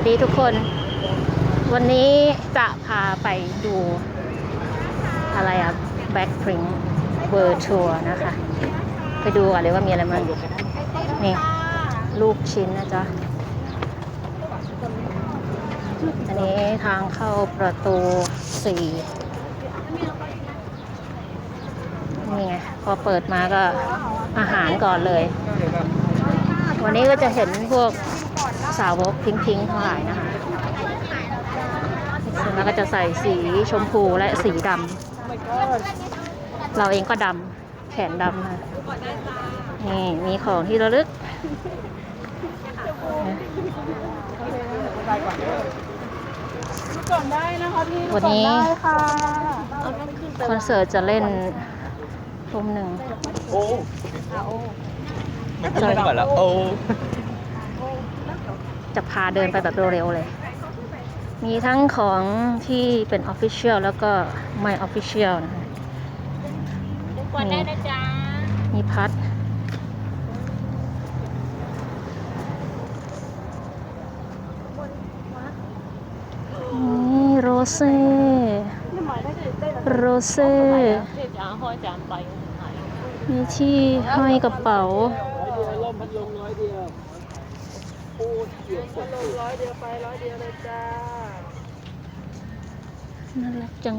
วัสดีทุกคน วันนี้จะพาไปดูอะไรอะ Backprint World Tour นะคะ ไปดูกันเลยว่ามีอะไรบ้างนี่ ลูกชิ้นนะจ๊ะ อันนี้ทางเข้าประตูสี่นี่ไง พอเปิดมาก็อาหารก่อนเลย วันนี้ก็จะเห็นพวก สาวกพิงพิงๆทั้งหลายนะคะส่วนมากก็จะใส่สีชมพูและสีดำเราเองก็ดำแขนดำค่ะนี่มีของที่ระลึกก่อนได้นะคะพี่วันนี้คอนเสิร์ตจะเล่นทุ่มหนึ่งโอ้ไม่ขึ้นก่อนละโอ้ จะพาเดินไปแบบเร็วๆเลย มีทั้งของที่เป็น Official แล้วก็ไม่ Official นะคะก่อนได้นะจ๊ะมีพัด นี่โรเซ่โรเซ่เดี๋ยวจะห้อยจานไปมีที่ห้อยกระเป๋า ล่มพัดลมน้อยเดียวโอ้เกี่ยวกับลงร้อยเดียวไปร้อยเดียวเลยจ้าน่ารักจัง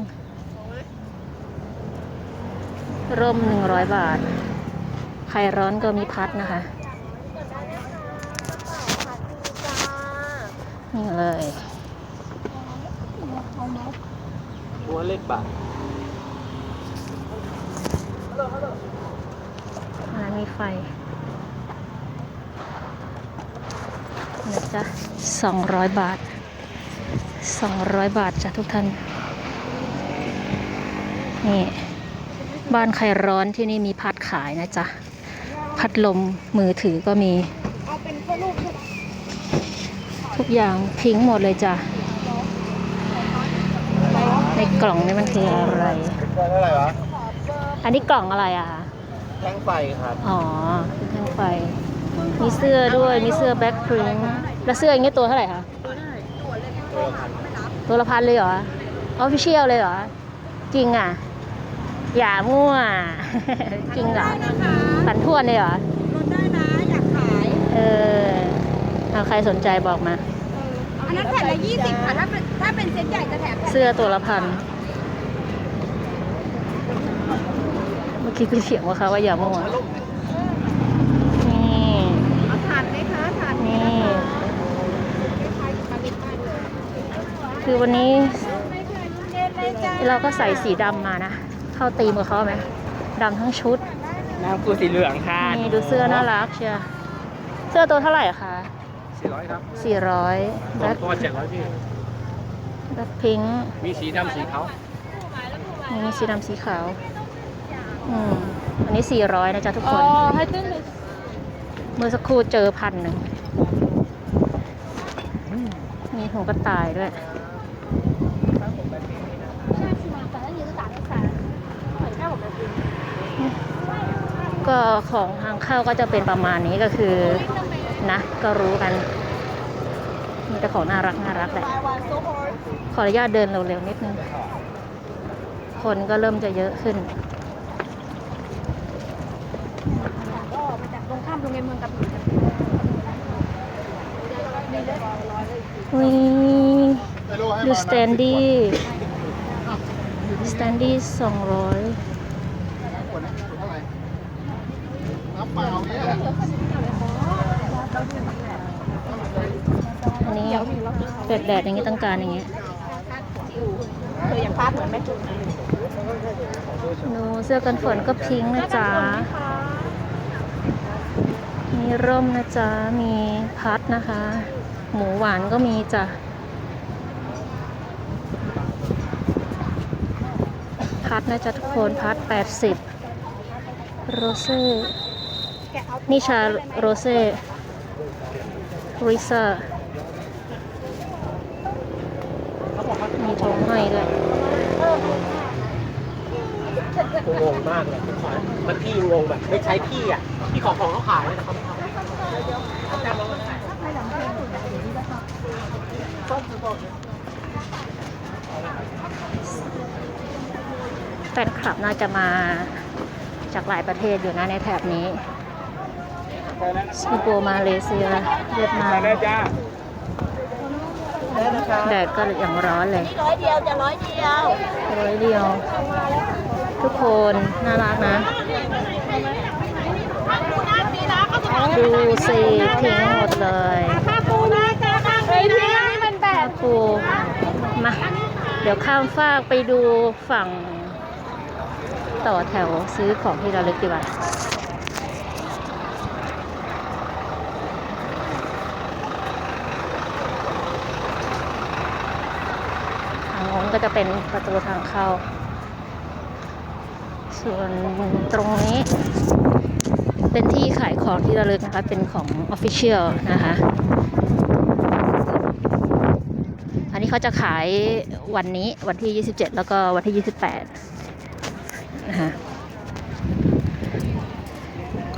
ร่มหนึ่งร้อยบาท ใครร้อนก็มีพัดนะคะ นี่เลย ตัวเล็กบาทร้านมีไฟนะ จ๊ะสองร้อยบาทสองร้อยบาทจ้ะทุกท่าน นี่ บ้านใครร้อนที่นี่มีพัดขายนะจ๊ะ พัดลมมือถือก็มี ทุกอย่างพิงค์หมดเลยจ้ะ ในกล่องนี่มันคืออะไรเท่าไหร่วะ อันนี้กล่องอะไรอะคะแท่งไฟครับ อ๋อเครื่องไฟ มีเสื้อด้วย มีเสื้อแบ็คพริ้ง แล้วเสื้ออย่างเงี้ยตัวเท่าไหร่คะตัวละพันเลยเหรอออฟฟิเชียลเลยเหรอ จริงอะ อย่ามั่ว จริงเหรอพันทวนเลยเหรอลดได้นะอยากขาย เออเอาใครสนใจบอกมา อันนั้นแผ่นละยี่สิบค่ะถ้าเป็นถ้าเป็นเซ็ตใหญ่จะแถมแผ่นเสื้อตัวละพัน เมื่อกี้คุณเถียงว่าเขาว่าอย่ามั่ว นี่ เอาทานไหมคะทาน นี่ คือวันนี้ เราก็ใส่สีดำมานะ เข้าตีมกับเขาไหมดำทั้งชุด น้ำกูสีเหลืองค่ะนี่ดูเสื้อน่ารักเชียร์เสื้อตัวเท่าไหร่คะสี่ร้อยครับสี่ร้อยสแบองล็คตัวเจ็ดร้อยพี่แบล็คพิงค์มีสีดำสีขาวนี่มีสีดำสีขาว อืม อันนี้สี่ร้อยนะจ๊ะทุกคนให้เต้นเลยเมื่อสักครู่เจอพันหนึ่งมีหัวกระต่ายด้วย ก็ของทางเข้าก็จะเป็นประมาณนี้ก็คือนะ ก็รู้กัน มีแต่ของน่ารักน่ารักแหละ ขออนุญาตเดินเร็วๆนิดนึง คนก็เริ่มจะเยอะขึ้นมาจากตรงข้ามโรงเรียนเมืองกระบี่วิดูสแตนดี้สแตนดี้สองร้อย น้ำเปล่าเนี่ย อันนี้เป็ดแดดอย่างนี้ต้องการอย่างเงี้ยเธออยากพาดเหมือนแม่จุ๊บดูเสื้อกันฝนก็พิงค์นะจ๊ะ มีร่มนะจ๊ะ มีพัดนะคะ หมูหวานก็มีจ้ะ พัดนะจ๊ะทุกคนพัด 80 โรเซ่ นี่ชาโรเซ่ ริซ่ามีธงให้ด้วยกูงงมากเลยมันพี่งงแบบไม่ใช้พี่อะ พี่ของของเขาขายนะครับแฟนคลับน่าจะมาจากหลายประเทศอยู่นะในแถบนี้ สิงคโปร์มาเลเซียเวียดนามาแดดก็อย่างร้อนเลยร้อยเดียวจะร้อยเดียวร้อยเดียว ทุกคนน่ารักนะปูนาสีนะก็จะดูสิทิ้งหมดเลยถ้าปูนาจะตั้งเลยนะนี่มันแบบปูมาเดี๋ยวข้ามฟากไปดูฝั่งต่อแถวซื้อของที่ระลึกดีกว่า ทางโน้น ก็จะเป็นประตูทางเข้า ส่วนตรงนี้ เป็นที่ขายของที่ระลึกนะคะ เป็นของ Official นะคะ อันนี้เขาจะขายวันนี้วันที่ 27 แล้วก็วันที่ 28 นะคะ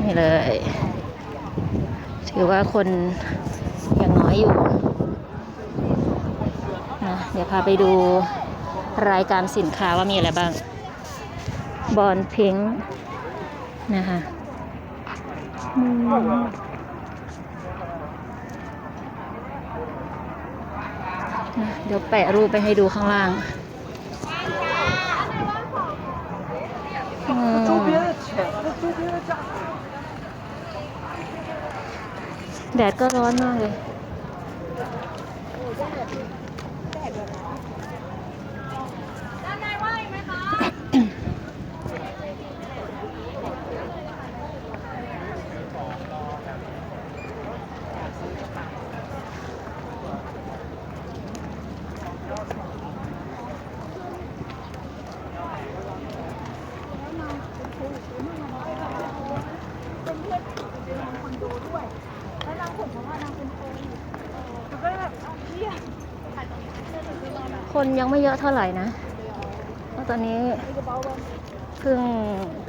นี่เลย ถือว่าคนยังน้อยอยู่นะเดี๋ยวพาไปดู รายการสินค้าว่ามีอะไรบ้าง บอลพิงค์นะคะเดี๋ยวแปะรูปไปให้ดูข้างล่างแดดก็ร้อนมากเลย คนยังไม่เยอะเท่าไหร่นะเพราะตอนนี้เพิ่ง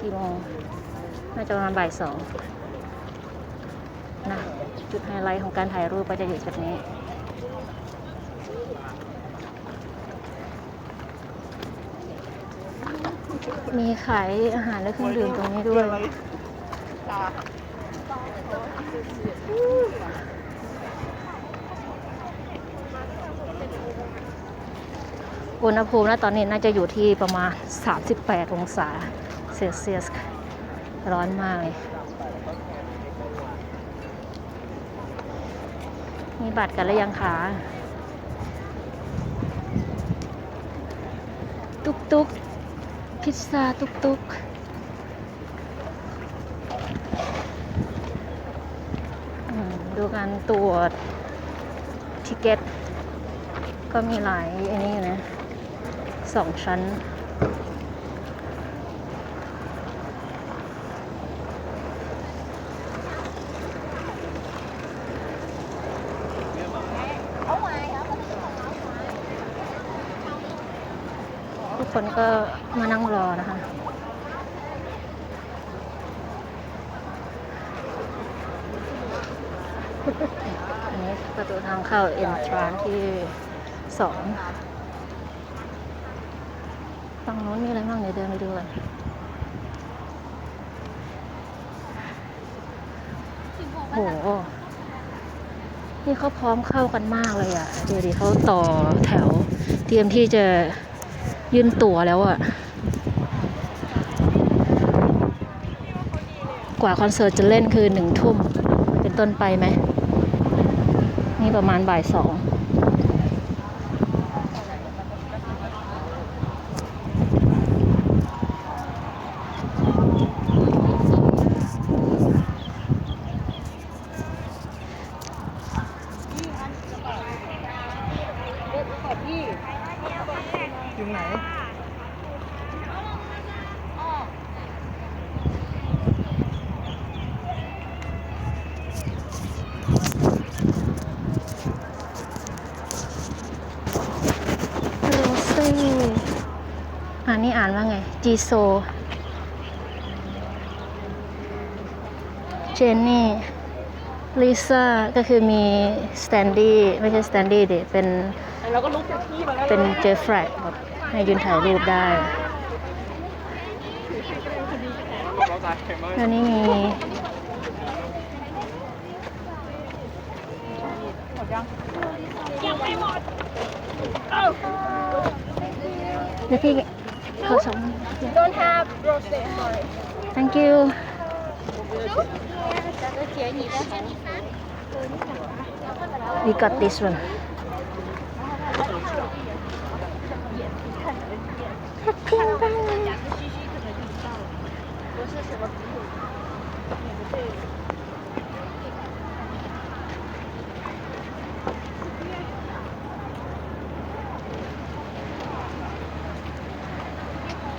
กี่โมงน่าจะประมาณบ่ายสองนะจุดไฮไลท์ของการถ่ายรูปก็จะอยู่จุดนี้ มีขายอาหารและเครื่องดื่มตรงนี้ด้วยอุณหภูมินะตอนนี้น่าจะอยู่ที่ประมาณ 38 องศาเซลเซียส ร้อนมากเลย มีบัตรกันหรือยังคะตุ๊กตุ๊ก พิซซ่าตุกตุกดูการตรวจทิเก็ต ก็มีหลายอันนี้อยู่นะสองชั้น คนก็มานั่งรอนะคะอันนี้ประตูทางเข้าเอ็นทรานที่สองฝั่งโน้นมีอะไรบ้างเดี๋ยวเดินไปดูกันโหนี่เขาพร้อมเข้ากันมากเลยอะ่ะ ดูดิเขาต่อแถวเตรียมที่จะ ยื่นตัวแล้วอะกว่าคอนเสิร์ตจะเล่นคือหนึ่งทุ่มเป็นต้นไปไหม นี่ประมาณบ่ายสอง อยู่ไหน โรซี่ อันนี้อ่านว่าไง จีโซ เจนนี่ ลิซ่า ก็คือมีสแตนดี้ไม่ใช่สแตนดี้ดิเป็นเราก็ลุกจากที่มาแล้วเป็นเจฟแฟรกแบบให้ยืนถ่ายรูปได้แล้วนี่มีเดี๋ยวพี่เขาส อง Don't have rose sorry thank you 你 got this one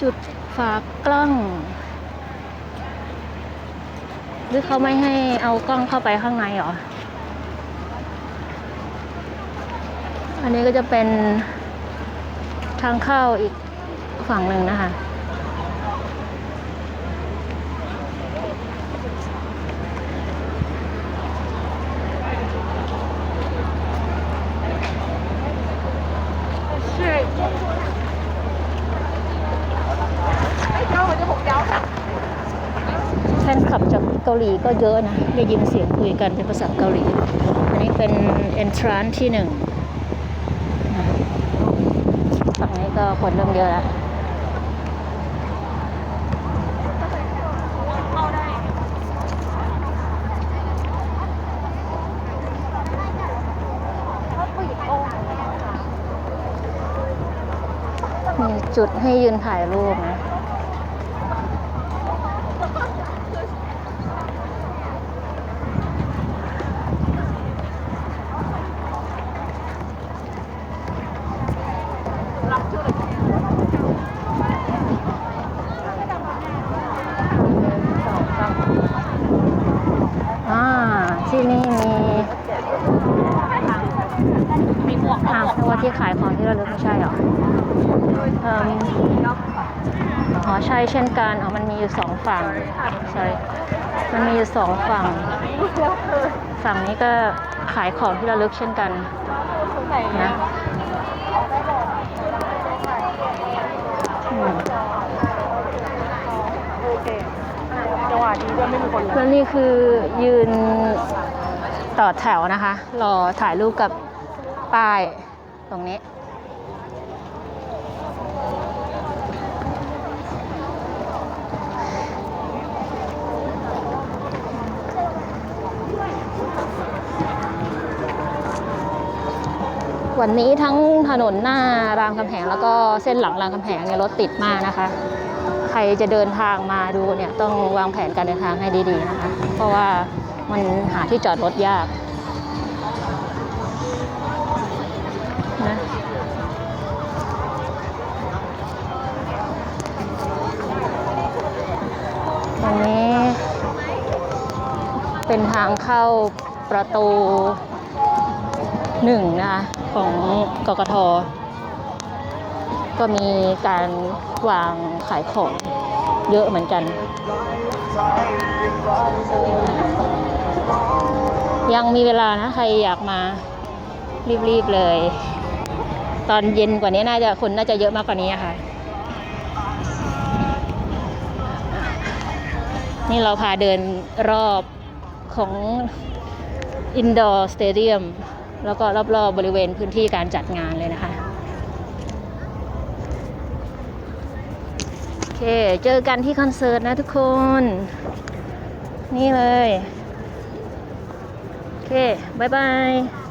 จุดฝากกล้อง หรือเขาไม่ให้เอากล้องเข้าไปข้างในหรอ อันนี้ก็จะเป็นทางเข้าอีกฝั่งหนึ่งนะคะ แฟนคลับจากเกาหลีก็เยอะนะได้ยินเสียงคุยกันเป็นภาษาเกาหลี อันนี้เป็น entrance ที่หนึ่งฝั่งนี้ก็คนเริ่มเยอะแล้วมีจุดให้ยืนถ่ายรูปนะ อ่า ที่นี่มีมีหมวกอะเพราะว่าที่ขายของที่ระลึก ไม่ใช่เหรอเอิ่มอ๋อใช่เช่นกัน อ๋อ มันมีอยู่สองฝั่งใช่มันมีอยู่สองฝั่ง ฝั่งนี้ก็ขายของที่ระลึกเช่นกันนะจังหวะดีด้วยไม่มีคนแล้วนี่คือยืนต่อแถวนะคะ รอถ่ายรูปกับป้ายตรงนี้ วันนี้ทั้งถนนหน้ารามคำแหงแล้วก็เส้นหลังรามคำแหงเนี่ยรถติดมากนะคะ ใครจะเดินทางมาดูเนี่ยต้องวางแผนการเดินทางให้ดีๆนะคะ เพราะว่ามันหาที่จอดรถยากนะตรงนี้เป็นทางเข้าประตู หนึ่งนะคะของกกทก็มีการวางขายของเยอะเหมือนกัน ยังมีเวลานะใครอยากมารีบๆเลย ตอนเย็นกว่านี้น่าจะคนน่าจะเยอะมากกว่านี้ค่ะ นี่เราพาเดินรอบของ Indoor Stadium แล้วก็รอบๆบบริเวณพื้นที่การจัดงานเลยนะคะโอเคเจอกันที่คอนเสิร์ตนะทุกคน นี่เลย โอเคบ๊ายบาย